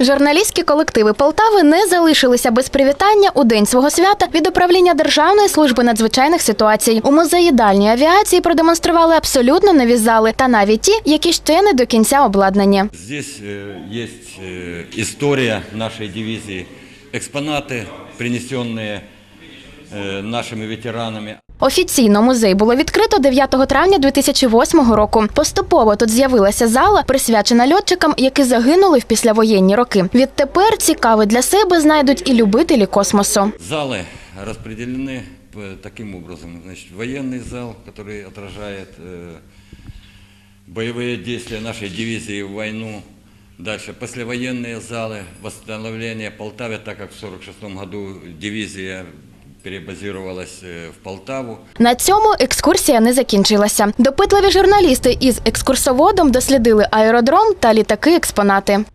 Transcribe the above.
Журналістські колективи Полтави не залишилися без привітання у день свого свята від управління Державної служби надзвичайних ситуацій. У музеї дальньої авіації продемонстрували абсолютно нові зали та навіть ті, які ще не до кінця обладнані. Здесь э, есть э, история нашей дивизии, экспонаты, принесенные э, нашими ветеранами. Офіційно музей було відкрито 9 травня 2008 року. Поступово тут з'явилася зала, присвячена льотчикам, які загинули в післявоєнні роки. Відтепер цікаве для себе знайдуть і любителі космосу. Залы распределены э, таким образом. Значит, военный зал, который отражает э, боевые действия нашей дивизии в войну. Дальше послевоенные залы, восстановление Полтавы, так как в 1946 году дивизия перебазировалась э, в Полтаву. На цьому екскурсія не закінчилася. Допитливі журналісти із екскурсоводом дослідили аеродром та літаки експонати.